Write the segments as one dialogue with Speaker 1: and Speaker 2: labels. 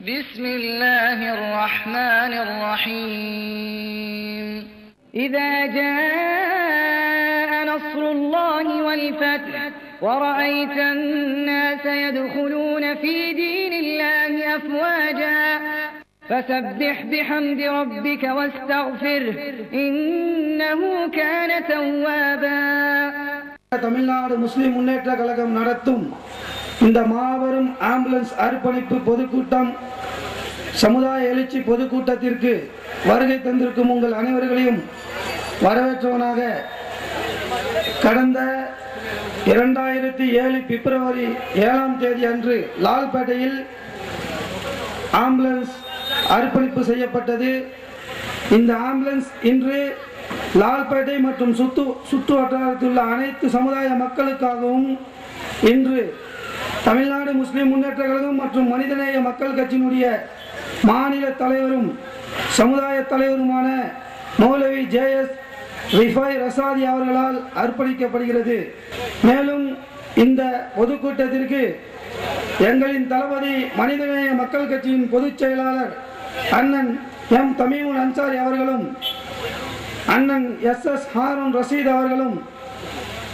Speaker 1: بسم الله الرحمن الرحيم إذا جاء نصر الله والفتح ورأيت الناس يدخلون في دين الله أفواجا فسبح بحمد ربك واستغفره إنه كان توابا
Speaker 2: தமிழ்நாடு முஸ்லிம் முன்னேற்ற கழகம் நடத்தும் இந்த மாபெரும் ஆம்புலன்ஸ் அர்ப்பணிப்பு பொதுக்கூட்டம் சமுதாய எழுச்சி பொதுக்கூட்டத்திற்கு வருகை தந்திருக்கும் உங்கள் அனைவர்களையும் வரவேற்றவனாக கடந்த இரண்டாயிரத்தி ஏழு பிப்ரவரி ஏழாம் தேதி அன்று லால்பேட்டையில் ஆம்புலன்ஸ் அர்ப்பணிப்பு செய்யப்பட்டது. இந்த ஆம்புலன்ஸ் இன்று லால்பேட்டை மற்றும் சுத்து சுற்று வட்டாரத்தில் உள்ள அனைத்து சமுதாய மக்களுக்காகவும் இன்று தமிழ்நாடு முஸ்லிம் முன்னேற்ற கழகம் மற்றும் மனிதநேய மக்கள் கட்சியினுடைய மாநில தலைவரும் சமுதாய தலைவருமான மௌலவி ஜேஎஸ் ரிஃபாய் ரசாதி அவர்களால் அர்ப்பணிக்கப்படுகிறது. மேலும் இந்த பொதுக்கூட்டத்திற்கு எங்களின் தளபதி மனிதநேய மக்கள் கட்சியின் பொதுச் செயலாளர் அண்ணன் எம் தமிமுல் அன்சாரி அவர்களும் அண்ணன் எஸ் எஸ் ஹாரூன் ரஷீத் அவர்களும்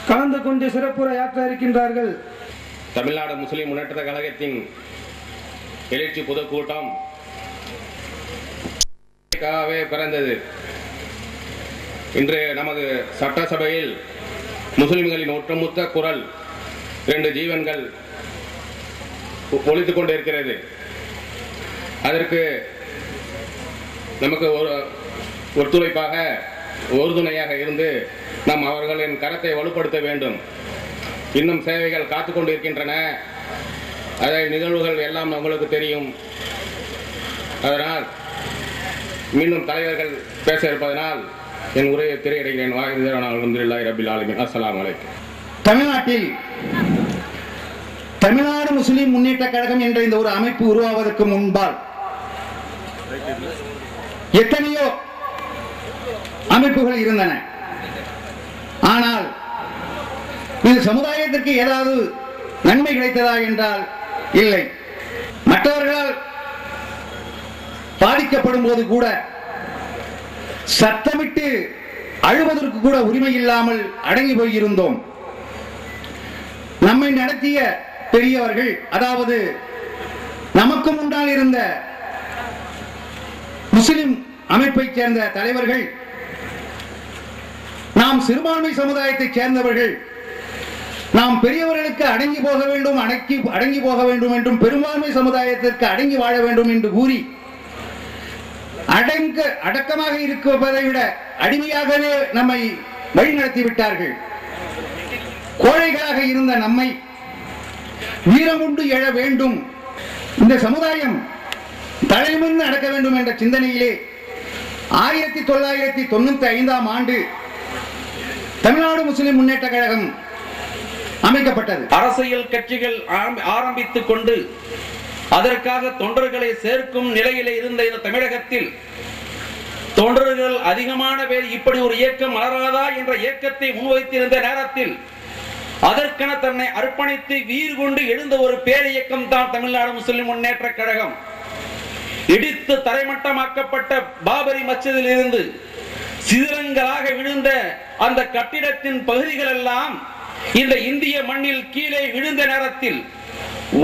Speaker 2: கலந்து கொண்டு சிறப்புரையாற்ற இருக்கின்றார்கள்.
Speaker 3: தமிழ்நாடு முஸ்லிம் முன்னேற்ற கழகத்தின் எழுச்சி பொதுக்கூட்டம் பிறந்தது. இன்று நமது சட்டசபையில் முஸ்லிம்களின் ஒட்டுமொத்த குரல் இரண்டு ஜீவன்கள் ஒ- கொண்டிருக்கிறது. அதற்கு நமக்கு ஒரு ஒத்துழைப்பாக உறுதுணையாக இருந்து நாம் அவர்களின் கரத்தை வலுப்படுத்த வேண்டும். இன்னும் சேவைகள் காத்து கொண்டிருக்கின்றன அதை நிகழ்வுகள் எல்லாம் உங்களுக்கு தெரியும். அதனால் மீண்டும் தலைவர்கள் பேச இருப்பதனால் என் உரையை திரையிடுகிறேன். வாய்ந்தேன் ரபில் ஆலமின்.
Speaker 4: தமிழ்நாட்டில் தமிழ்நாடு முஸ்லிம் முன்னேற்ற கழகம் என்ற இந்த ஒரு அமைப்பு உருவாவதற்கு முன்பால் எத்தனையோ அமைப்புகள் இருந்தன. ஆனால் இது சமுதாயத்திற்கு ஏதாவது நன்மை கிடைத்ததா என்றால் இல்லை. மற்றவர்களால் பாதிக்கப்படும் போது கூட சத்தமிட்டு அழுவதற்கு கூட உரிமை இல்லாமல் அடங்கி போயிருந்தோம். நம்மை நடத்திய பெரியவர்கள் அதாவது நமக்கு முன்னால் இருந்த முஸ்லிம் அமைப்பைச் சேர்ந்த தலைவர்கள் நாம் சிறுபான்மை சமுதாயத்தைச் சேர்ந்தவர்கள் நாம் பெரியவர்களுக்கு அடங்கி போக வேண்டும் அடக்கி அடங்கி போக வேண்டும் என்றும் பெரும்பான்மை சமுதாயத்திற்கு அடங்கி வாழ வேண்டும் என்று கூறி அடங்க அடக்கமாக இருப்பதை விட அடிமையாகவே நம்மை வழிநடத்தி விட்டார்கள். கோழைகளாக இருந்த நம்மை வீரமுண்டு எழ வேண்டும். இந்த சமுதாயம் தலைமுன்னு நடக்க வேண்டும் என்ற சிந்தனையிலே ஆயிரத்தி தொள்ளாயிரத்தி தொண்ணூத்தி ஐந்தாம் ஆண்டு தமிழ்நாடு முஸ்லிம் முன்னேற்ற கழகம் அமைக்கப்பட்டது.
Speaker 5: அரசியல் கட்சிகள் ஆரம்பித்துக் கொண்டு அதற்காக தொண்டர்களை சேர்க்கும் நிலையிலே இருந்த இந்த தமிழகத்தில் தொண்டர்கள் அதிகமான பேர் இப்படி ஒரு இயக்கம் மலராதா என்ற இயக்கத்தை முன்வைத்திருந்த நேரத்தில் அதற்கென தன்னை அர்ப்பணித்து வீர் கொண்டு எழுந்த ஒரு பேரியக்கம் தான் தமிழ்நாடு முஸ்லிம் முன்னேற்ற கழகம். இடித்து தரைமட்டமாக்கப்பட்ட பாபரி மச்சதில் இருந்து சிதிலங்களாக விழுந்த அந்த கட்டிடத்தின் பகுதிகள் எல்லாம் இந்த இந்திய மண்ணில் கீழே விழுந்த நேரத்தில்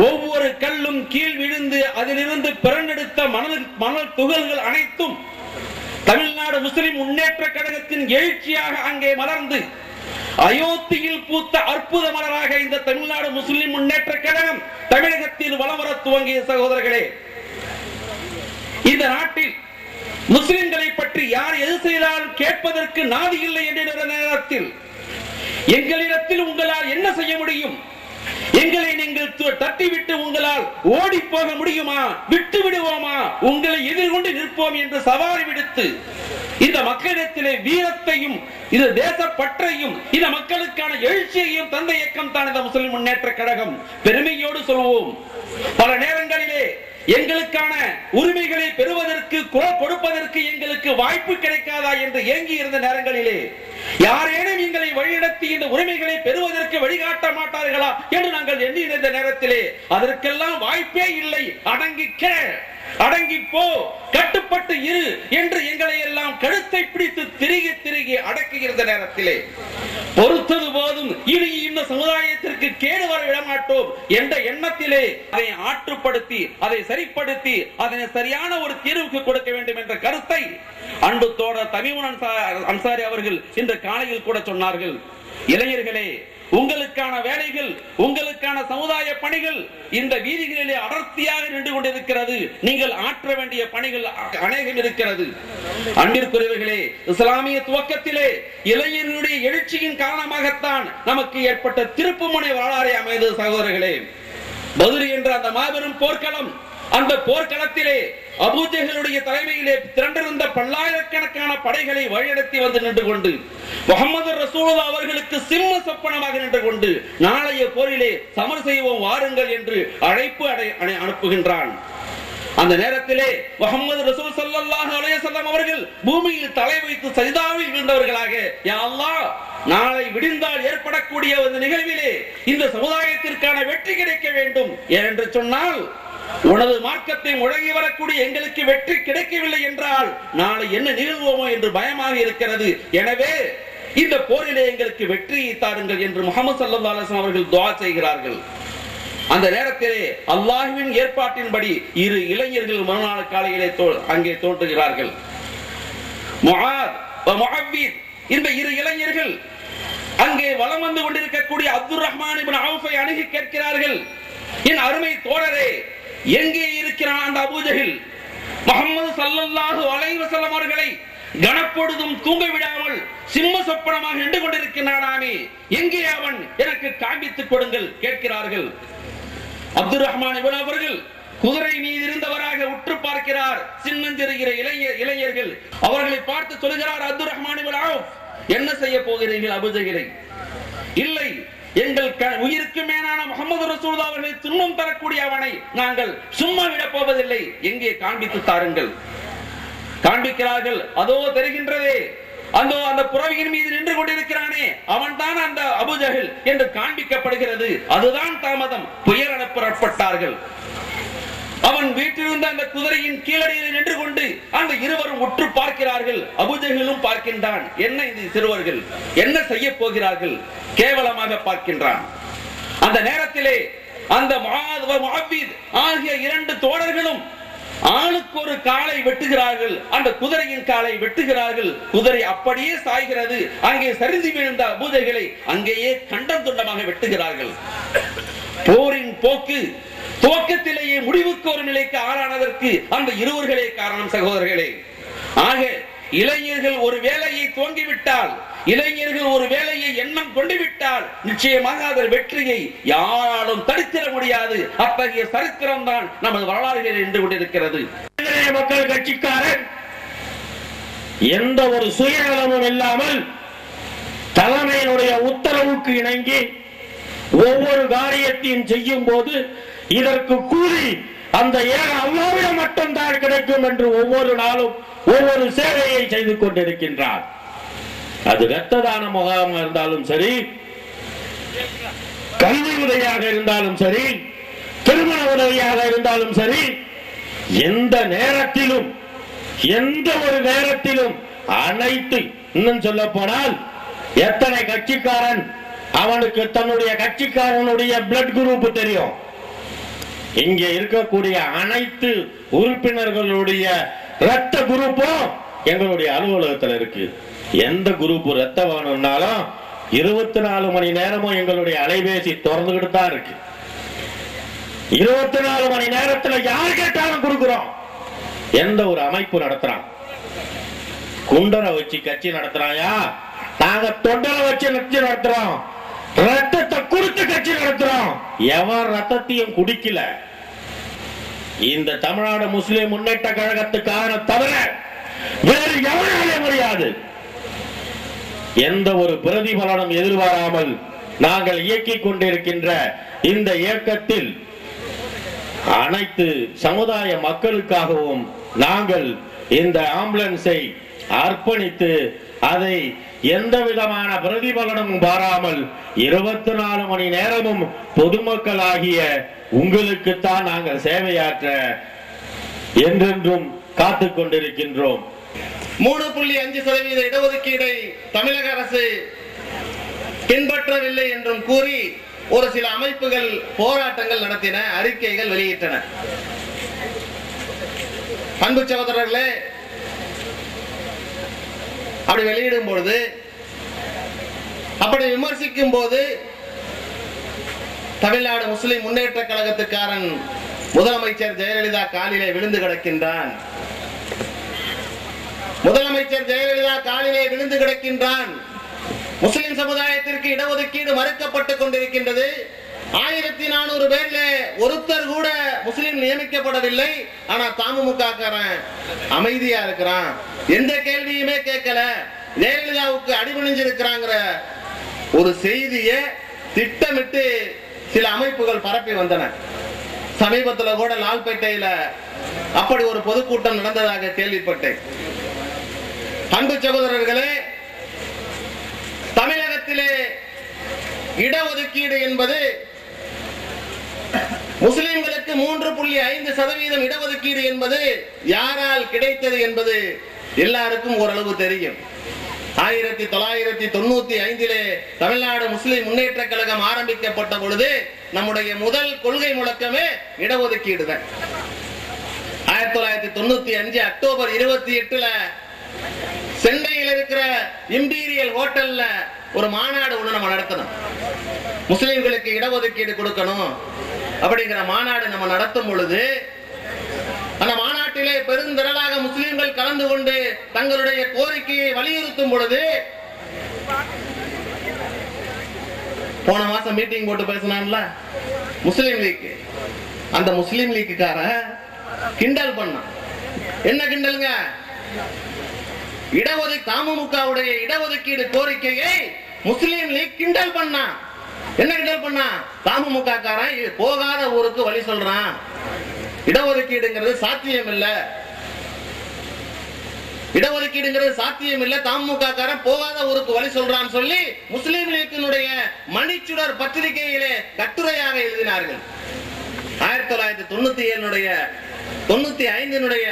Speaker 5: ஒவ்வொரு கல்லும் கீழ் விழுந்து அதிலிருந்து பிறந்தெடுத்த மணல் மணல் துகள்கள் அனைத்தும் தமிழ்நாடு முஸ்லிம் முன்னேற்ற கழகத்தின் எழுச்சியாக அங்கே மலர்ந்து அயோத்தியில் பூத்த அற்புத மலராக இந்த தமிழ்நாடு முஸ்லிம் முன்னேற்ற கழகம் தமிழகத்தில் வலம் வர துவங்கிய சகோதரர்களே இந்த நாட்டில் முஸ்லிம்களை பற்றி யார் எது செய்தாலும் கேட்பதற்கு நாதி இல்லை என்ற நேரத்தில் எங்களிடத்தில் உங்களால் என்ன செய்ய முடியும்? எங்களை நீங்கள் தட்டிவிட்டு உங்களால் ஓடி போக முடியுமா? விட்டு விடுவோமா? உங்களை எதிர்கொண்டு நிற்போம் என்று சவாரி விடுத்து இந்த மக்களிடத்திலே வீரத்தையும் இந்த தேசப்பற்றையும் இந்த மக்களுக்கான எழுச்சியையும் தந்த இயக்கம் தான் இந்த முஸ்லிம் முன்னேற்ற கழகம். பெருமையோடு சொல்வோம் பல நேரங்களிலே எங்களுக்கான உரிமைகளை பெறுவதற்கு குரல் கொடுப்பதற்கு எங்களுக்கு வாய்ப்பு கிடைக்காதா என்று ஏங்கி இருந்த நேரங்களிலே யாரேனும் எங்களை வழிநடத்தி இந்த உரிமைகளை பெறுவதற்கு வழிகாட்ட மாட்டார்களா என்று நாங்கள் எண்ணி இருந்த நேரத்திலே அதற்கெல்லாம் வாய்ப்பே இல்லை. அடங்கிக்க அடங்கி போ கட்டுப்பட்டு இரு என்று எங்களை எல்லாம் கழுத்தை பிடித்து திருகி திருகி அடக்குகிற நேரத்திலே பொறுத்தது போதும். இனி இந்த சமுதாயத்திற்கு கேடு வர விடமாட்டோம் என்ற எண்ணத்திலே அதை ஆற்றுப்படுத்தி அதை சரிப்படுத்தி அதனை சரியான ஒரு தீர்வுக்கு கொடுக்க வேண்டும் என்ற கருத்தை அன்பு தோழர் தமிமுன் அன்சா- அன்சாரி அவர்கள் இந்த காலையில் கூட சொன்னார்கள். இளைஞர்களே உங்களுக்கான வேலைகள் உங்களுக்கான சமுதாய பணிகள் இந்த வீதிகளிலே அடர்த்தியாக நின்று கொண்டிருக்கிறது. நீங்கள் ஆற்ற வேண்டிய பணிகள் அநேகம் இருக்கிறது. அன்பிற்குரியவர்களே இஸ்லாமிய துவக்கத்திலே இளைஞர்களுடைய எழுச்சியின் காரணமாகத்தான் நமக்கு ஏற்பட்ட திருப்புமுனை வரலாறை அமைந்தது சகோதரர்களே. பதுரி என்ற அந்த மாபெரும் போர்க்களம் அந்த போர்க்களத்திலே அபூஜகளுடைய தலைமையிலே திரண்டிருந்த பல்லாயிரக்கணக்கான படைகளை வழிநடத்தி வந்து நின்று கொண்டு முகமது ரசூலுல்லா அவர்களுக்கு சிம்ம சொப்பனமாக நின்று கொண்டு நாளைய போரிலே சமர் செய்வோம் வாருங்கள் என்று அழைப்பு அடை- அனுப்புகின்றான். அந்த நேரத்திலே முகமது ரசூல் சல்லாஹ் அலையசல்லாம் அவர்கள் பூமியில் தலை வைத்து சரிதாவில் விழுந்தவர்களாக யாழ்லா அல்லாஹ் நாளை விடிந்தால் ஏற்படக்கூடிய ஒரு நிகழ்விலே இந்த சமுதாயத்திற்கான வெற்றி கிடைக்க வேண்டும் என்று சொன்னால் உனது மார்க்கத்தை முழங்கி வரக்கூடிய எங்களுக்கு வெற்றி கிடைக்கவில்லை என்றால் நாளை என்ன நிகழ்வோமோ என்று பயமாக இருக்கிறது. எனவே இந்த போரிலே எங்களுக்கு வெற்றியை தாருங்கள் என்று முகமது சல்லல்லாஹு அவர்கள் துவா செய்கிறார்கள். அந்த நேரத்திலே அல்லாஹுவின் ஏற்பாட்டின்படி இரு இளைஞர்கள் மறுநாள் காலையிலே தோ- அங்கே தோன்றுகிறார்கள். இந்த இரு இளைஞர்கள் அங்கே வலம் வந்து கொண்டிருக்கக்கூடிய அப்துல் ரஹ்மான் அணுகி கேட்கிறார்கள். என் அருமை தோழரே எங்கே இருக்கிறான் அந்த அபூஜகில் முகமது சல்லல்லாஹு அலைஹி அவர்களை கனப்பொழுதும் தூங்க விடாமல் சிம்ம சொப்பனமாக நின்று கொண்டிருக்கிறானாமே எங்கே அவன்? எனக்கு காண்பித்துக் கொடுங்கள் கேட்கிறார்கள். அப்துல் ரஹ்மான் இவன் அவர்கள் குதிரை மீது இருந்தவராக உற்று பார்க்கிறார். சின்னஞ்சிருக்கிற இளைஞர் இளைஞர்கள். அவர்களை பார்த்து சொல்கிறார் அப்துல் ரஹ்மான் இவன் என்ன செய்ய போகிறீர்கள் அபுஜகிரை இல்லை எங்கள் க- உயிருக்கு மேலான முகமது ரசூலுல்லாஹ் அவர்களை துன்பம் தரக்கூடிய அவனை நாங்கள் சும்மா விடப் போவதில்லை. எங்கே காண்பித்து தாருங்கள். காண்பிக்கிறார்கள் அதோ தெரிகின்றதே. அந்த அந்த புறவியின் மீது நின்று கொண்டிருக்கிறானே. அவன் தான் அந்த அபுஜகில் என்று காண்பிக்கப்படுகிறது. அதுதான் தாமதம். புயல் அவன் வீட்டிலிருந்த அந்த குதிரையின் கீழடியில் நின்று கொண்டு அந்த இருவரும் உற்று பார்க்கிறார்கள். அபுஜஹிலும் பார்க்கின்றான். என்ன இது சிறுவர்கள்? என்ன செய்ய போகிறார்கள்? கேவலமாக பார்க்கின்றான். அந்த நேரத்திலே அந்த ஆகிய இரண்டு தோழர்களும் ஆளுக்கு ஒரு காலை வெட்டுகிறார்கள். அந்த குதிரையின் காலை வெட்டுகிறார்கள். குதிரை அப்படியே சாய்கிறது. அங்கே சரிந்து விழுந்த பூஜைகளை அங்கேயே கண்டம் துண்டமாக வெட்டுகிறார்கள். போரின் போக்கு துவக்கத்திலேயே முடிவுக்கு ஒரு நிலைக்கு ஆளானதற்கு அந்த இருவர்களே காரணம் சகோதரர்களே. ஆக இளைஞர்கள் ஒரு வேலையை துவங்கிவிட்டால் இளைஞர்கள் ஒரு வேலையை எண்ணம் கொண்டு விட்டால் நிச்சயமாக அதன் வெற்றியை யாராலும் தடுத்திட முடியாது. அத்தகைய சரித்திரம் தான் நமது வரலாறுகளில் நின்று கொண்டிருக்கிறது.
Speaker 6: மக்கள் கட்சிக்காரன் எந்த ஒரு சுயநலமும் இல்லாமல் தலைமையினுடைய உத்தரவுக்கு இணங்கி ஒவ்வொரு காரியத்தையும் செய்யும் போது இதற்கு கூலி அந்த ஏக அல்லாவிடம் மட்டும்தான் கிடைக்கும் என்று ஒவ்வொரு நாளும் ஒவ்வொரு சேவையை செய்து கொண்டிருக்கின்றார். அது இரத்த தான முகாமாக இருந்தாலும் சரி கல்வி உதவியாக இருந்தாலும் சரி திருமண உதவியாக இருந்தாலும் சரி எந்த நேரத்திலும் எந்த ஒரு நேரத்திலும் அனைத்து இன்னும் சொல்ல போனால் எத்தனை கட்சிக்காரன் அவனுக்கு தன்னுடைய கட்சிக்காரனுடைய பிளட் குரூப் தெரியும். இங்கே இருக்கக்கூடிய அனைத்து உறுப்பினர்களுடைய ரத்த குரூப்பும் எங்களுடைய அலுவலகத்தில் இருக்கு. எந்த குரூப் ரத்த வேணும்னாலும் இருபத்தி நாலு மணி நேரமும் எங்களுடைய அலைபேசி திறந்துகிட்டு தான் இருக்கு. இருபத்தி நாலு மணி நேரத்துல யார் கேட்டாலும் கொடுக்கிறோம். எந்த ஒரு அமைப்பு நடத்துறான் குண்டரை வச்சு கட்சி நடத்துறாயா? நாங்க தொண்டரை வச்சு கட்சி நடத்துறோம். ரத்தத்தை கொடுத்து கட்சி நடத்துறோம். எவன் ரத்தத்தையும் குடிக்கல. இந்த தமிழ்நாடு முஸ்லிம் முன்னேற்ற கழகத்துக்கான தவிர வேறு எவனாலே முடியாது. எந்த ஒரு பிரதிபலனும் எதிர்பாராமல் நாங்கள் இயக்கிக் கொண்டிருக்கின்ற இந்த இயக்கத்தில் அனைத்து சமுதாய மக்களுக்காகவும் நாங்கள் இந்த ஆம்புலன்ஸை அர்ப்பணித்து அதை எந்த விதமான பிரதிபலனும் பாராமல் இருபத்தி நாலு மணி நேரமும் பொதுமக்கள் ஆகிய உங்களுக்குத்தான் நாங்கள் சேவையாற்ற என்றென்றும் காத்துக்கொண்டிருக்கின்றோம்
Speaker 7: மூணு புள்ளி அஞ்சு சதவீத இடஒதுக்கீடை தமிழக அரசு பின்பற்றவில்லை என்றும் கூறி ஒரு சில அமைப்புகள் போராட்டங்கள் நடத்தின அறிக்கைகள் வெளியிட்டன. அன்பு சகோதரர்களே அப்படி வெளியிடும் பொழுது அப்படி விமர்சிக்கும் போது தமிழ்நாடு முஸ்லிம் முன்னேற்ற கழகத்துக்காரன் முதலமைச்சர் ஜெயலலிதா காலிலே விழுந்து கிடக்கின்றான். முதலமைச்சர் ஜெயலலிதா காலிலே விழுந்து கிடக்கின்றான். முஸ்லிம் சமுதாயத்திற்கு இடஒதுக்கீடு மறுக்கப்பட்டுக் கொண்டிருக்கின்றது. ஆயிரத்தி நானூறு பேர்ல ஒருத்தர் கூட முஸ்லீம் நியமிக்கப்படவில்லை. ஆனா தமுக அமைதியா இருக்கிறான். எந்த கேள்வியுமே கேட்கல. ஜெயலலிதாவுக்கு அடிபணிஞ்சிருக்கிறாங்கிற ஒரு செய்தியை திட்டமிட்டு சில அமைப்புகள் பரப்பி வந்தன. சமீபத்துல கூட லால்பேட்டையில அப்படி ஒரு பொதுக்கூட்டம் நடந்ததாக கேள்விப்பட்டேன். அன்பு சகோதரர்களே தமிழகத்திலே இடஒதுக்கீடு என்பது முஸ்லிம்களுக்கு மூன்று புள்ளி ஐந்து சதவீதம் இடஒதுக்கீடு என்பது யாரால் கிடைத்தது என்பது எல்லாருக்கும் ஓரளவு தெரியும். ஆயிரத்தி தொள்ளாயிரத்தி தொண்ணூத்தி ஐந்திலே தமிழ்நாடு முஸ்லிம் முன்னேற்ற கழகம் ஆரம்பிக்கப்பட்ட பொழுது நம்முடைய முதல் கொள்கை முழக்கமே இடஒதுக்கீடு தான். ஆயிரத்தி தொள்ளாயிரத்தி தொண்ணூத்தி அஞ்சு அக்டோபர் இருபத்தி எட்டுல சென்னையில் இருக்கிற இம்பீரியல் ஹோட்டல்ல ஒரு மாநாடு ஒண்ணு நம்ம நடத்தணும். முஸ்லிம்களுக்கு இடஒதுக்கீடு கொடுக்கணும். அப்படிங்கிற மாநாடு நம்ம நடத்தும் பொழுது அந்த மாநாட்டிலே பெருந்திரளாக முஸ்லிம்கள் கலந்து கொண்டு தங்களுடைய கோரிக்கையை வலியுறுத்தும் பொழுது போன மாசம் மீட்டிங் போட்டு பேசினான்ல முஸ்லீம் லீக். அந்த முஸ்லீம் லீக்குக்கார கிண்டல் பண்ணான். என்ன கிண்டலுங்க? இடஒதுக்கீடு அமமுகவுடைய இடஒதுக்கீடு கோரிக்கையை முஸ்லீம் லீக் கிண்டல் பண்ணான். என்ன கிண்டல் பண்ணா? தமுக காரன் போகாத ஊருக்கு வழி சொல்றான். இடஒதுக்கீடுங்கிறது சாத்தியம் இல்ல இடஒதுக்கீடுங்கிறது சாத்தியம் இல்ல தமுக காரன் போகாத ஊருக்கு வழி சொல்றான்னு சொல்லி முஸ்லீம் லீக்கினுடைய மணிச்சுடர் பத்திரிகையிலே கட்டுரையாக எழுதினார்கள். ஆயிரத்தி தொள்ளாயிரத்தி தொண்ணூத்தி ஏழுடைய தொண்ணூத்தி ஐந்தினுடைய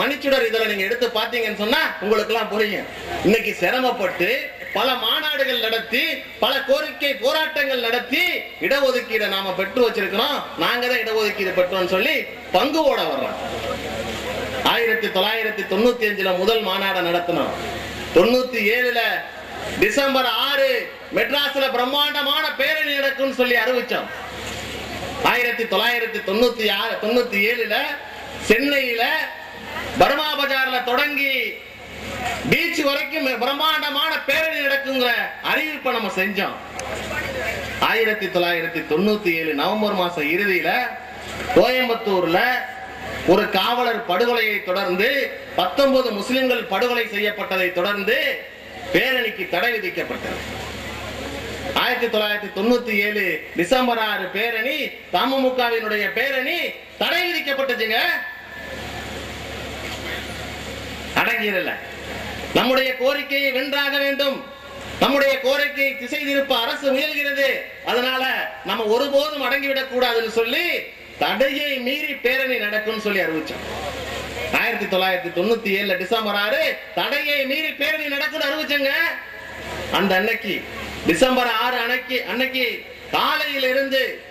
Speaker 7: மணிச்சுடர் இதுல நீங்க எடுத்து பாத்தீங்கன்னு சொன்னா உங்களுக்கு எல்லாம் புரியும். இன்னைக்கு சிரமப்பட்டு பல மாநாடுகள் நடத்தி பல கோரிக்கை போராட்டங்கள் நடத்தி இடஒதுக்கீடை நாம பெற்று வச்சிருக்கிறோம். நாங்க தான் இடஒதுக்கீடு பெற்றோம்னு சொல்லி பங்கு ஓட வர்றோம். ஆயிரத்தி தொள்ளாயிரத்தி தொண்ணூத்தி அஞ்சுல முதல் மாநாடு நடத்தினோம். தொண்ணூத்தி ஏழுல டிசம்பர் ஆறு மெட்ராஸ்ல பிரம்மாண்டமான பேரணி நடக்கும் சொல்லி அறிவிச்சோம். ஆயிரத்தி தொள்ளாயிரத்தி தொண்ணூத்தி ஆறு தொண்ணூத்தி ஏழுல சென்னையில பர்மா பஜார்ல தொடங்கி பீச் வரைக்கும் பிரம்மாண்டமான நடக்குங்கிற அறிவிப்பை நம்ம செஞ்சோம். ஆயிரத்தி தொள்ளாயிரத்தி தொண்ணூத்தி ஏழு நவம்பர் மாசம் இறுதியில கோயம்புத்தூர்ல ஒரு காவலர் படுகொலையை தொடர்ந்து பத்தொன்பது முஸ்லிம்கள் படுகொலை செய்யப்பட்டதை தொடர்ந்து பேரணிக்கு தடை விதிக்கப்பட்டது. ஆயிரத்தி தொள்ளாயிரத்தி தொண்ணூத்தி ஏழு டிசம்பர் ஆறு பேரணி தமுமுகவினுடைய பேரணி தடை விதிக்கப்பட்டதுங்க. அடங்கியதில்ல நம்முடைய கோரிக்கையை வென்றாக வேண்டும். நம்முடைய கோரிக்கையை திசை திருப்ப அரசு முயல்கிறது. அதனால நம்ம ஒருபோதும் அடங்கிவிடக் கூடாதுன்னு சொல்லி தடையை மீறி பேரணி நடக்கும்னு சொல்லி அறிவிச்சோம் ஆயிரத்தி தொள்ளாயிரத்தி தொண்ணூத்தி ஏழுல டிசம்பர் ஆறு தடையை மீறி பேரணி நடக்கும்னு அறிவிச்சங்க. அந்த அன்னைக்கு டிசம்பர் ஆறு அன்னைக்கு அன்னைக்கு காலையில் இருந்து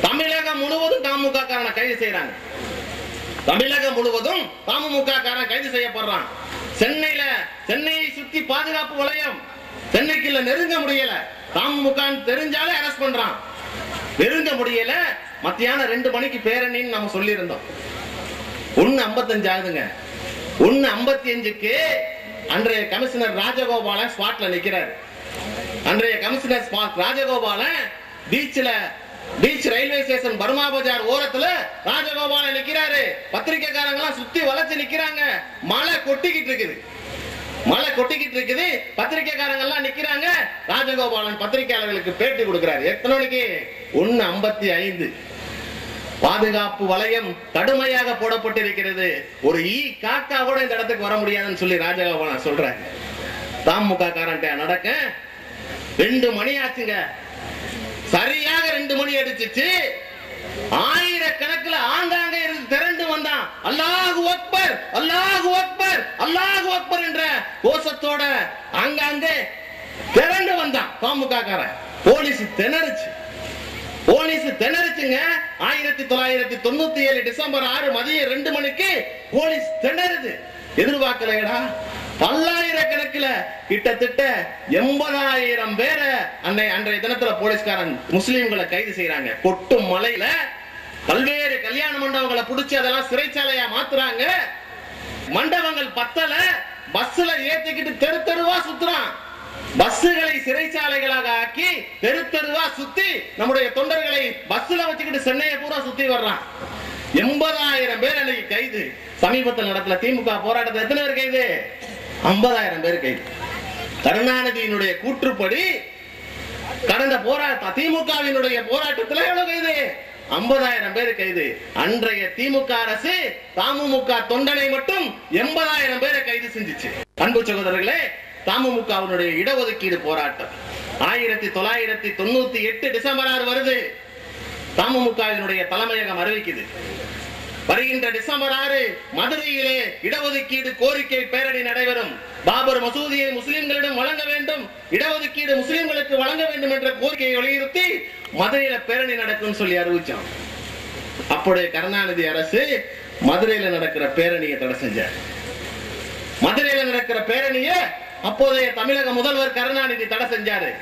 Speaker 7: தமிழகம் முழுவதும் தமுக காரனை கைது செய்யறாங்க தமிழகம் முழுவதும் தமுக காரன் கைது செய்யப்படுறான். சென்னையில சென்னையை சுத்தி பாதுகாப்பு வளையம் சென்னைக்குள்ள நெருங்க முடியல. தமுக தெரிஞ்சாலே அரெஸ்ட் பண்றான். நெருங்க முடியல. மத்தியானம் ரெண்டு மணிக்கு பேரணின்னு நம்ம சொல்லியிருந்தோம். ஒன்னு ஐம்பத்தஞ்சு ஆகுதுங்க. ஒன்னு ஐம்பத்தி அஞ்சுக்கு அன்றைய கமிஷனர் ராஜகோபாலன் ஸ்பாட்ல நிக்கிறார். அன்றைய கமிஷனர் ஸ்பாட் ராஜகோபாலன் பீச்ல beach railway station Burma Bazaar ஓரத்துல ராஜகோபாலன் நிக்கிறாரு. பத்திரிகைக்காரங்க எல்லாம் சுத்தி வளைச்சு நிக்கிறாங்க. மழை கொட்டிக்கிட்டு இருக்குது. மழை கொட்டிக்கிட்டு இருக்குது. பத்திரிக்கைக்காரங்க எல்லாம் நிக்கிறாங்க. ராஜகோபாலன் பத்திரிகையாளர்களுக்கு பேட்டி கொடுக்கிறாரு. எத்தனை மணிக்கு? ஒன்னு ஐம்பத்தி ஐந்து. பாதுகாப்பு வளையம் கடுமையாக போடப்பட்டிருக்கிறது. ஒரு ஈ காக்கா கூட இந்த இடத்துக்கு வர முடியாதுன்னு சொல்லி ராஜகோபாலன் சொல்றாங்க தாமுக காரன் நடக்க. ரெண்டு மணி ஆச்சுங்க. சரியாக ரெண்டு மணி அடிச்சிச்சு. ஆயிரக்கணக்கில் ஆங்காங்க அல்லாஹு அக்பர் அல்லாஹு அக்பர் அல்லாஹு அக்பர் என்ற கோஷத்தோட ஆங்காங்கே திரண்டு வந்தான் தாமுக போலீஸ் திணறுச்சு. போலீஸ் திணறுச்சுங்க. ஆயிரத்தி தொள்ளாயிரத்தி தொண்ணூத்தி ஏழு டிசம்பர் ஆறு மதியம் ரெண்டு மணிக்கு போலீஸ் திணறுது. எதிர்பார்க்கலையடா. பல்லாயிரக்கணக்கில் கிட்டத்தட்ட எண்பதாயிரம் பேரை அன்னை அன்றைய தினத்துல போலீஸ்காரன் முஸ்லீம்களை கைது செய்யறாங்க கொட்டும் மலையில பல்வேறு கல்யாண மண்டபங்களை பிடிச்சி அதெல்லாம் சிறைச்சாலையா மாத்துறாங்க. மண்டபங்கள் பத்தல பஸ்ல ஏத்திக்கிட்டு தெரு தெருவா சுத்துறான். பஸ்ஸுகளை சிறைச்சாலைகளாக ஆக்கி தெரு தெருவா சுத்தி நம்முடைய தொண்டர்களை பஸ்ல வச்சுக்கிட்டு சென்னையை பூரா சுத்தி வர்றான். எண்பதாயிரம் பேர் அன்னைக்கு கைது. சமீபத்தில் நடத்துல திமுக போராட்டத்தில் எத்தனை பேர் கைது? ஐம்பதாயிரம் பேர் கைது. கருணாநிதியினுடைய கூற்றுப்படி கடந்த போராட்டம் திமுகவினுடைய போராட்டத்தில் எவ்வளவு கைது? ஐம்பதாயிரம் பேர் கைது அன்றைய திமுக அரசு தமுமுக தொண்டனை மட்டும் எண்பதாயிரம் பேரை கைது செஞ்சுச்சு. அன்பு சகோதரர்களே தமுமுகவினுடைய இடஒதுக்கீடு போராட்டம். ஆயிரத்தி தொள்ளாயிரத்தி தொண்ணூத்தி எட்டு டிசம்பர் ஆறு வருது. தமுமுகவினுடைய தலைமையகம் அறிவிக்குது. வருகின்ற டிசம்பர் ஆறு மதுரையிலே இடஒதுக்கீடு கோரிக்கை பேரணி நடைபெறும். பாபர் மசூதியை முஸ்லிம்களிடம் வழங்க வேண்டும். இடஒதுக்கீடு முஸ்லிம்களுக்கு வழங்க வேண்டும் என்ற கோரிக்கையை வலியுறுத்தி மதுரையில பேரணி நடக்கும் சொல்லி அறிவிச்சான். அப்போதைய கருணாநிதி அரசு மதுரையில நடக்கிற பேரணியை தடை செஞ்சார். மதுரையில நடக்கிற பேரணியை அப்போதைய தமிழக முதல்வர் கருணாநிதி தடை செஞ்சாரு.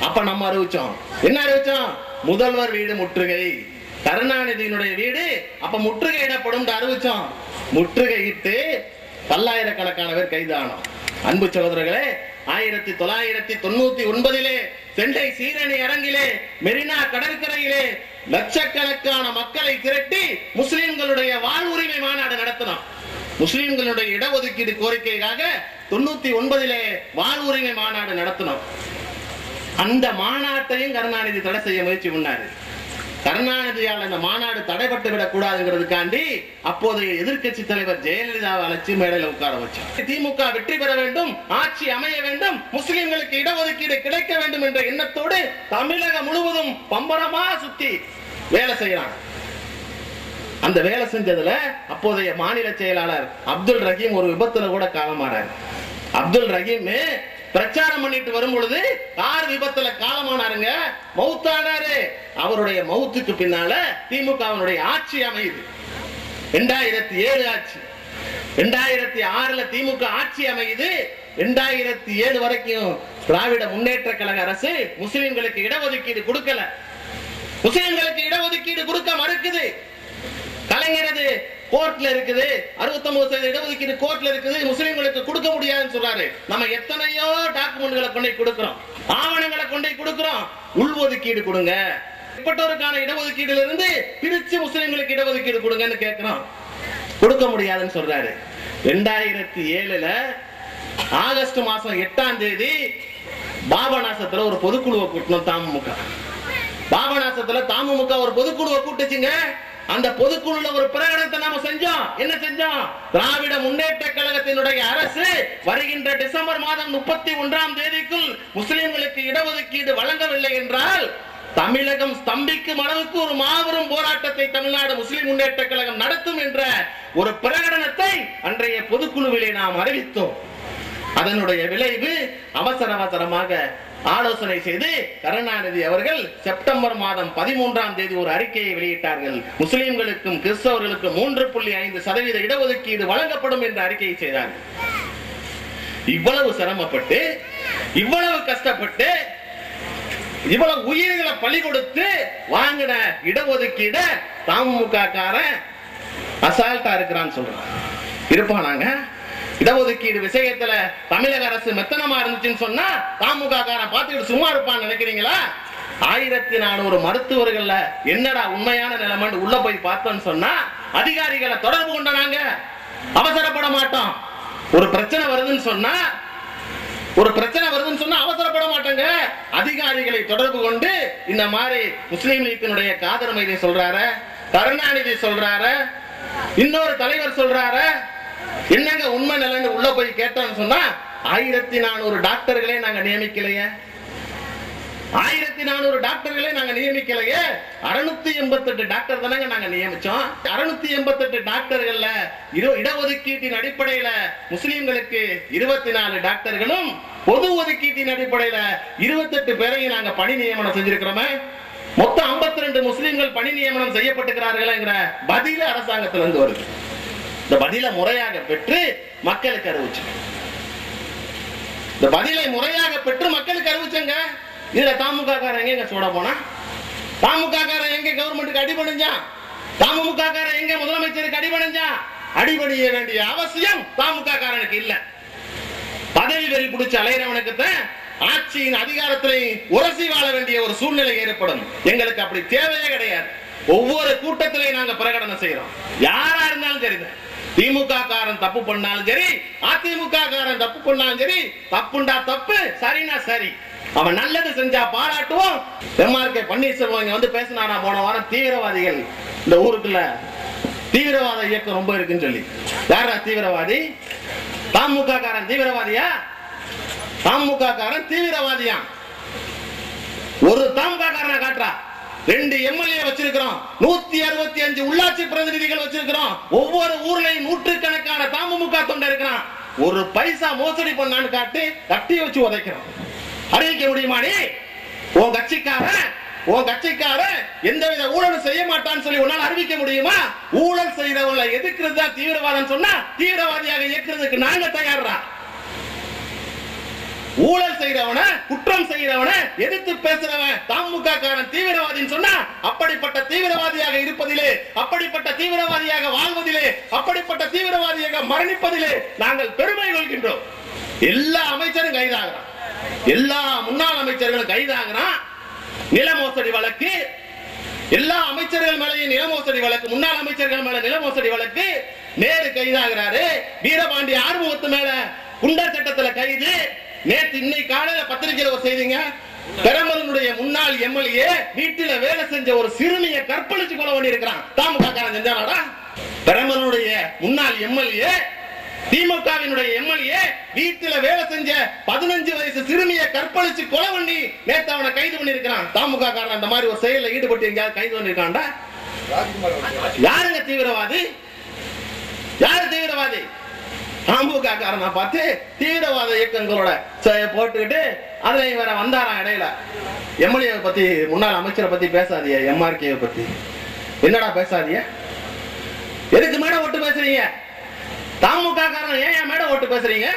Speaker 7: அப்ப நம்ம அறிவிச்சோம். என்ன அறிவிச்சோம்? முதல்வர் வீடு முற்றுகை. கருணாநிதியினுடைய வீடு அப்ப முற்றுகையிடப்படும் அறிவிச்சோம். முற்றுகையிட்டு பல்லாயிரக்கணக்கான பேர் கைதானோம். அன்பு சகோதரர்களே ஆயிரத்தி தொள்ளாயிரத்தி தொண்ணூத்தி ஒன்பதிலே சென்னை சீரணி அரங்கிலே மெரினா கடற்கரையிலே லட்சக்கணக்கான மக்களை திரட்டி முஸ்லிம்களுடைய வாழ்வுரிமை மாநாடு நடத்தினோம். முஸ்லிம்களுடைய இடஒதுக்கீடு கோரிக்கைக்காக தொண்ணூத்தி ஒன்பதிலே வாழ்வுரிமை மாநாடு நடத்தினோம். அந்த மாநாட்டையும் கருணாநிதி தடை செய்ய முயற்சி பண்ணாரு. கருணாநிதியால் அந்த மாநாடு தடைபட்டு விடக் கூடாதுங்கிறதுக்காண்டி அப்போதைய எதிர்க்கட்சி தலைவர் ஜெயலலிதாவை அழைச்சி மேடையில உட்கார வச்சார் திமுக வெற்றி பெற வேண்டும் ஆட்சி அமைய வேண்டும் முஸ்லிம்களுக்கு இடஒதுக்கீடு கிடைக்க வேண்டும் என்ற எண்ணத்தோடு தமிழகம் முழுவதும் பம்பரமா சுத்தி வேலை செய்யறாங்க. அந்த வேலை செஞ்சதுல அப்போதைய மாநில செயலாளர் அப்துல் ரஹீம் ஒரு விபத்துல கூட காலமானார் அப்துல் ரஹீம் பிரச்சாரம் பண்ணிட்டு வரும் பொழுது கார் விபத்துல காலமானாருங்க. மௌத்தானாரு அவருடைய மௌத்துக்கு பின்னால திமுகவினுடைய ஆட்சி அமையுது. இரண்டாயிரத்தி ஏழு ஆட்சி. ரெண்டாயிரத்தி ஆறுல திமுக ஆட்சி அமையுது. இரண்டாயிரத்தி ஏழு வரைக்கும் திராவிட முன்னேற்ற கழக அரசு முஸ்லிம்களுக்கு இடஒதுக்கீடு கொடுக்கல. முஸ்லிம்களுக்கு இடஒதுக்கீடு கொடுக்க மறுக்குது. கலைஞரது கோர்ட்ல இருக்குது. 69% சதவீத இடஒதுக்கீடு கோர்ட்ல இருக்குது. முஸ்லீம்களுக்கு கொடுக்க முடியாதுன்னு சொல்றாரு. நம்ம எத்தனையோ டாக்குமெண்ட்களை கொண்டு கொடுக்கிறோம். ஆவணங்களை கொண்டு கொடுக்கிறோம். உள்ஒதுக்கீடு கொடுங்க. இப்பட்டோருக்கான இடஒதுக்கீடுல இருந்து பிரிச்சு முஸ்லீம்களுக்கு இடஒதுக்கீடு கொடுங்கன்னு கேட்கிறோம். கொடுக்க முடியாதுன்னு சொல்றாரு. ரெண்டாயிரத்தி ஏழுல ஆகஸ்ட் மாசம் எட்டாம் தேதி பாபநாசத்துல ஒரு பொதுக்குழுவை கூட்டணும் தாமுக பாபநாசத்துல தாமுக ஒரு பொதுக்குழுவை கூட்டுச்சுங்க. அந்த பொதுக்குழுல ஒரு பிரகடனத்தை நாம செஞ்சோம். என்ன செஞ்சோம்? திராவிட முன்னேற்ற கழகத்தினுடைய அரசு வருகின்ற டிசம்பர் மாதம் முப்பத்தி ஒன்றாம் தேதிக்குள் முஸ்லிம்களுக்கு இடஒதுக்கீடு வழங்கவில்லை என்றால் தமிழகம் ஸ்தம்பிக்கும் அளவுக்கு ஒரு மாபெரும் போராட்டத்தை தமிழ்நாடு முஸ்லிம் முன்னேற்ற கழகம் நடத்தும் என்ற ஒரு பிரகடனத்தை அன்றைய பொதுக்குழுவிலே நாம் அறிவித்தோம். அதனுடைய விளைவு அவசர அவசரமாக ஆலோசனை செய்து கருணாநிதி அவர்கள் செப்டம்பர் மாதம் பதிமூன்றாம் தேதி ஒரு அறிக்கையை வெளியிட்டார்கள். முஸ்லிம்களுக்கும் கிறிஸ்தவர்களுக்கும் மூன்று புள்ளி ஐந்து சதவீத இடஒதுக்கீடு வழங்கப்படும் என்ற அறிக்கையை செய்தார்கள் இவ்வளவு சிரமப்பட்டு இவ்வளவு கஷ்டப்பட்டு இவ்வளவு உயிர்களை பலி கொடுத்து வாங்கின இடஒதுக்கீட தமுக காரன் அசால்ட்டா இருக்கிறான்னு சொல்றான். இருப்பானாங்க இடஒதுக்கீடு விஷயத்துல தமிழக அரசு மெத்தனமா இருந்துச்சுன்னு சொன்னா தமுக காரன் பார்த்துக்கிட்டு சும்மா இருப்பான்னு நினைக்கிறீங்களா? ஆயிரத்தி நானூறு மருத்துவர்கள்ல என்னடா உண்மையான நிலைமைன்னு உள்ள போய் பார்த்தோம்னு சொன்னா அதிகாரிகளை தொடர்பு கொண்ட நாங்க. அவசரப்பட மாட்டோம். ஒரு பிரச்சனை வருதுன்னு சொன்னா ஒரு பிரச்சனை வருதுன்னு சொன்னா அவசரப்பட மாட்டாங்க. அதிகாரிகளை தொடர்பு கொண்டு இந்த மாதிரி முஸ்லீம் லீக்கினுடைய காதர் மைதி சொல்றாரு கருணாநிதி சொல்றாரு இன்னொரு தலைவர் சொல்றாரு என்னங்க உண்மை நிலைன்னு உள்ள போய் கேட்டோம்னு சொன்னா ஆயிரத்தி நானூறு டாக்டர்களே நாங்க நியமிக்கலையே. ஆயிரத்தி நானூறு டாக்டர்களே நாங்க நியமிக்கலையே. அறுநூத்தி எண்பத்தெட்டு டாக்டர் தானங்க நாங்க நியமிச்சோம். அறுநூத்தி எண்பத்தெட்டு டாக்டர்கள்ல இரு இடஒதுக்கீட்டின் அடிப்படையில முஸ்லிம்களுக்கு இருபத்தி நாலு டாக்டர்களும் பொது ஒதுக்கீட்டின் அடிப்படையில இருபத்தெட்டு பேரையும் நாங்க பணி நியமனம் செஞ்சிருக்கிறோமே. மொத்தம் 52 ரெண்டு முஸ்லிம்கள் பணி நியமனம் செய்யப்பட்டிருக்கிறார்கள்ங்கிற பதில அரசாங்கத்திலிருந்து வருது. இந்த பதிலை முறையாக பெற்று மக்களுக்கு அறிவிச்சுங்க. இந்த பதிலை முறையாக பெற்று மக்களுக்கு அறிவிச்சங்க. இதுல தாமுக காரன் எங்க சூட போனா? தாமுக காரன் எங்க கவர்மெண்ட்டுக்கு அடிபணிஞ்சான் தாமுக காரன் எங்க முதலமைச்சருக்கு அடிபணிஞ்சான் அடிபணிய வேண்டிய அவசியம் தாமுக காரனுக்கு இல்ல. பதவி வெறி பிடிச்ச அலையறவனுக்கு தான் ஆட்சியின் அதிகாரத்தை உரசி வாழ வேண்டிய ஒரு சூழ்நிலை ஏற்படும். எங்களுக்கு அப்படி தேவையே கிடையாது. ஒவ்வொரு கூட்டத்திலையும் நாங்க பிரகடனம் செய்யறோம் யாரா இருந்தாலும் சரிதான். திமுக காரன் தப்பு பண்ணாலும் சரி அதிமுக காரன் தப்பு பண்ணாலும் சரி தப்புண்டா தப்பு சரினா சரி. அவன் நல்லது செஞ்சா பாராட்டுவோம். எம்ஆர்கே பன்னீர்செல்வம் இங்க வந்து பேசினாரா? போன வாரம் தீவிரவாதிகள். இந்த ஊருக்குள்ள தீவிரவாத இயக்கம் ரொம்ப இருக்குன்னு சொல்லி. யாரா தீவிரவாதி? தாமுக காரன் தீவிரவாதியா? தாமுக காரன் தீவிரவாதியா? ஒரு தாமுக காரனை காட்டுறா. ரெண்டு எம்எல்ஏ வச்சிருக்கிறோம். நூத்தி அறுபத்தி அஞ்சு உள்ளாட்சி பிரதிநிதிகள் வச்சிருக்கிறோம். ஒவ்வொரு ஊர்லயும் நூற்றுக்கணக்கான தாமுமுக தொண்டை இருக்கிறான். ஒரு பைசா மோசடி பண்ணான்னு காட்டி கட்டி வச்சு உதைக்கிறோம் அறிவிக்க முடியுமா நீ உன் கட்சிக்காரன் உன் கட்சிக்காரன் எந்தவித ஊழலும் செய்ய மாட்டான்னு சொல்லி உன்னால அறிவிக்க முடியுமா? ஊழல் செய்தவங்களை எதிர்க்கிறது தான் தீவிரவாதம் சொன்னா தீவிரவாதியாக இயக்குறதுக்கு நாங்க தயாரா ஊழல் செய்யறவன குற்றம் செய்யறவன எதிர்த்து பேசுறவன் தாமுக காரன் தீவிரவாதின்னு சொன்னா அப்படிப்பட்ட தீவிரவாதியாக இருப்பதிலே அப்படிப்பட்ட தீவிரவாதியாக வாழ்வதிலே அப்படிப்பட்ட தீவிரவாதியாக மரணிப்பதிலே நாங்கள் பெருமை கொள்கின்றோம். எல்லா அமைச்சரும் கைதாகிறான். எல்லா முன்னாள் அமைச்சர்களும் கைதாகிறான். நில மோசடி வழக்கு எல்லா அமைச்சர்கள் மேலேயும் நில மோசடி வழக்கு முன்னாள் அமைச்சர்கள் மேல நில மோசடி வழக்கு நேரு கைதாகிறாரு. வீரபாண்டி ஆர்வத்து மேல குண்டர் சட்டத்துல கைது. நேற்று இன்னைக்கு காலையில பத்திரிகையில ஒரு செய்திங்க. பெரம்பலனுடைய முன்னாள் எம்எல்ஏ வீட்டுல வேலை செஞ்ச ஒரு சிறுமியை கற்பழிச்சு கொலை பண்ணி இருக்கிறான் தாமுக காரன் செஞ்சானாடா? பெரம்பலனுடைய முன்னாள் எம்எல்ஏ திமுகவினுடைய எம்எல்ஏ வீட்டுல வேலை செஞ்ச பதினஞ்சு வயசு சிறுமியை கற்பழிச்சு கொலை பண்ணி நேத்து அவனை கைது பண்ணிருக்கிறான் தாமுக காரன் அந்த மாதிரி ஒரு செயல்ல ஈடுபட்டு எங்கேயாவது கைது பண்ணிருக்கான்டா யாருங்க தீவிரவாதி? யாரு தீவிரவாதி? தாமுக காரனை பார்த்து தீவிரவாத இயக்கங்களோட ச- போட்டுக்கிட்டு அதுல வேற வந்தாராம் இடையில. எம்எல்ஏ பத்தி முன்னாள் அமைச்சரை பத்தி பேசாதீங்க எம்ஆர்கே பத்தி. என்னடா பேசாதீங்க? எதுக்கு மேடம் ஓட்டு பேசுறீங்க? தாமுக காரன் ஏன் என் மேடம் ஓட்டு பேசுறீங்க?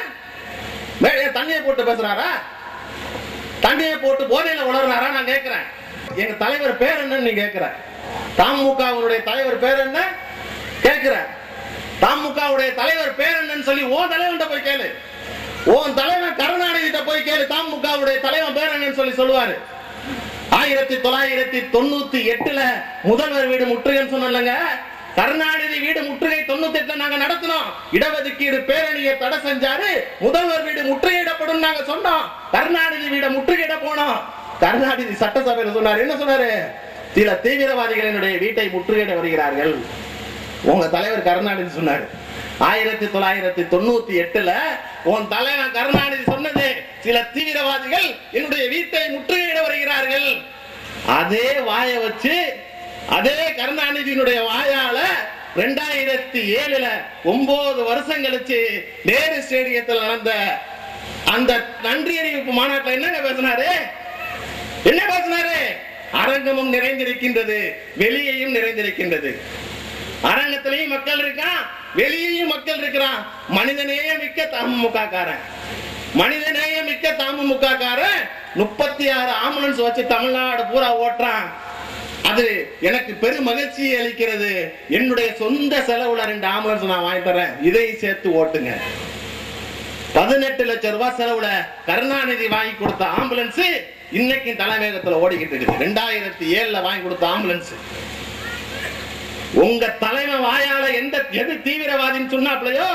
Speaker 7: மே- தண்ணியை போட்டு பேசுறாரா? தண்ணியை போட்டு போதையில உணர்றாரா நான் கேட்கிறேன் எங்க தலைவர் பேர் என்னன்னு நீ கேட்கிற தாமுகவுடைய தலைவர் பேர் என்ன? கேட்கிறேன் தாமுகவுடைய தலைவர் பேர் என்னன்னு சொல்லி ஓ தலைவன் போய் கேளு. உன் தலைவன் கருணாநிதி போய் கேளு. தாமுகவுடைய தலைவன் பேர் என்னன்னு சொல்லி சொல்லுவாரு. ஆயிரத்தி தொள்ளாயிரத்தி தொண்ணூத்தி எட்டுல முதல்வர் வீடு முற்றுகைன்னு சொன்னலங்க கருணாநிதி வீடு முற்றுகை தொண்ணூத்தி எட்டுல நாங்க நடத்தினோம். இடஒதுக்கீடு பேரணியை தடை செஞ்சாரு. முதல்வர் வீடு முற்றுகையிடப்படும் நாங்க சொன்னோம். கருணாநிதி வீட முற்றுகையிட போனோம். கருணாநிதி சட்டசபையில சொன்னாரு. என்ன சொன்னாரு? சில தீவிரவாதிகளினுடைய வீட்டை முற்றுகையிட வருகிறார்கள். உங்க தலைவர் கருணாநிதி சொன்னாரு. ஆயிரத்தி தொள்ளாயிரத்தி தொண்ணூத்தி எட்டுல உன் தலைவன் கருணாநிதி சொன்னது சில தீவிரவாதிகள் என்னுடைய வீட்டை முற்றுகையிட வருகிறார்கள். அதே வாய வச்சு அதே கருணாநிதியினுடைய வாயால ரெண்டாயிரத்தி ஏழுல ஒன்பது வருஷம் கழிச்சு நேரு ஸ்டேடியத்தில் நடந்த அந்த நன்றி அறிவிப்பு மாநாட்டில் என்னங்க பேசினாரு? என்ன பேசினாரு? அரங்கமும் நிறைந்திருக்கின்றது வெளியையும் நிறைந்திருக்கின்றது. அரங்கத்திலையும் மக்கள் இருக்கான் வெளியேயும் மக்கள் இருக்கிறான். மனிதநேய மிக்க தமுக காரன் மனிதநேய மிக்க தமுக முப்பத்தி ஆறு ஆம்புலன்ஸ் வச்சு தமிழ்நாடு பூரா ஓட்டுறான். அது எனக்கு பெரும் மகிழ்ச்சியை அளிக்கிறது. என்னுடைய சொந்த செலவுல ரெண்டு ஆம்புலன்ஸ் நான் வாங்கி தரேன் இதை சேர்த்து ஓட்டுங்க. பதினெட்டு லட்சம் ரூபாய் செலவுல கருணாநிதி வாங்கி கொடுத்த ஆம்புலன்ஸ் இன்னைக்கு தலைமையகத்துல ஓடிக்கிட்டு இருக்குது. ரெண்டாயிரத்தி ஏழுல வாங்கி கொடுத்த ஆம்புலன்ஸ். உங்க தலைமை வாயால எந்த எது தீவிரவாதின்னு சொன்னாப்லையோ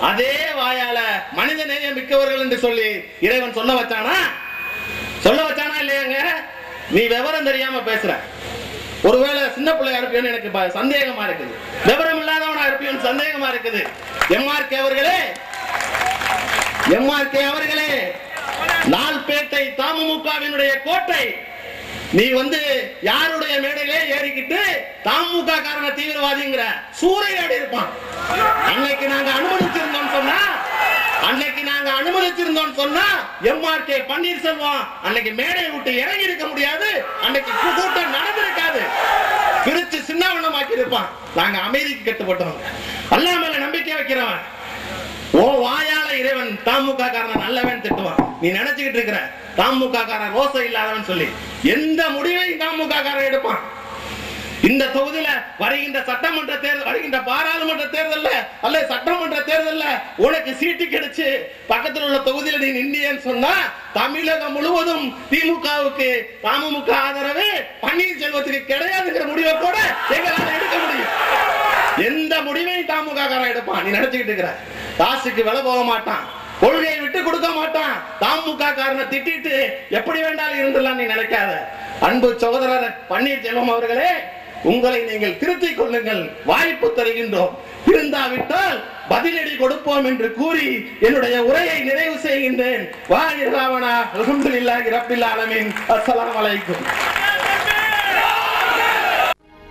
Speaker 7: அதே வாயால மனித நேயம் மிக்கவர்கள் என்று சொல்லி இறைவன் சொல்ல வச்சானா? சொல்ல வச்சானா இல்லையாங்க? நீ விவரம் தெரியாம பேசுற. ஒருவேளை சின்ன பிள்ளையா இருப்பியோன்னு எனக்கு சந்தேகமா இருக்குது. விவரம் இல்லாதவனா இருப்பியோன்னு சந்தேகமா இருக்குது. எம்ஆர்கே அவர்களே எம்ஆர்கே அவர்களே லால்பேட்டை தாமுகவினுடைய கோட்டை நீ வந்து யாருடைய மேடையிலே ஏறிக்கிட்டு தமுக காரண தீவிரவாதிங்கிற சூறையாடி இருப்பான். அன்னைக்கு நாங்க அனுமதிச்சிருந்தோம் சொன்னா அன்னைக்கு நாங்க அனுமதிச்சிருந்தோம் சொன்னா எம்ஆர்கே பன்னீர்செல்வம் அன்னைக்கு மேடையை விட்டு இறங்கி இருக்க முடியாது அன்னைக்கு கூட்டம் நடந்திருக்காது. பிரிச்சு சின்னவண்ணமாக்கி இருப்பான் நாங்க அமைதிக்கு கட்டுப்பட்டோம். அல்லாஹ் நம்பிக்கை வைக்கிறவன். ஓ வாயா இறைவன் தாமுக காரன் நல்லவன் திட்டுவான். நீ நினைச்சுக்கிட்டு இருக்கிற தாமுக காரன் ரோசை இல்லாதவன் சொல்லி எந்த முடிவையும் தாமுக காரன் எடுப்பான். இந்த தொகுதியில வருகின்ற சட்டமன்ற தேர்தல் வருகின்ற பாராளுமன்ற தேர்தல்ல அல்ல சட்டமன்ற தேர்தல்ல உனக்கு சீட்டு கிடைச்சு பக்கத்தில் உள்ள தொகுதியில நீ நின்னியன்னு சொன்னா தமிழகம் முழுவதும் திமுகவுக்கு அமமுக ஆதரவு பன்னீர்செல்வத்துக்கு கிடையாதுங்கிற முடிவை கூட எங்களால எடுக்க முடியும். எந்த முடிவையும் தாமுக காரன் எடுப்பான். நீ நினைச்சுக்கிட்டு இருக்கிற காசுக்கு விலை போக மாட்டான். கொள்கையை விட்டு கொடுக்க மாட்டான். தாமுக காரனை திட்டிட்டு எப்படி வேண்டாலும் இருந்துடலாம் நீ நினைக்காத. அன்பு சகோதரர் பன்னீர்செல்வம் அவர்களே உங்களை நீங்கள் திருத்திக் கொள்ளுங்கள். வாய்ப்பு தருகின்றோம். இருந்தாவிட்டால் பதிலடி கொடுப்போம் என்று கூறி என்னுடைய உரையை நிறைவு செய்கின்றேன். வா ராவணா அல்ஹம்துலில்லாஹி ரப்பில் ஆலமீன். அஸ்ஸலாமு அலைக்கும்.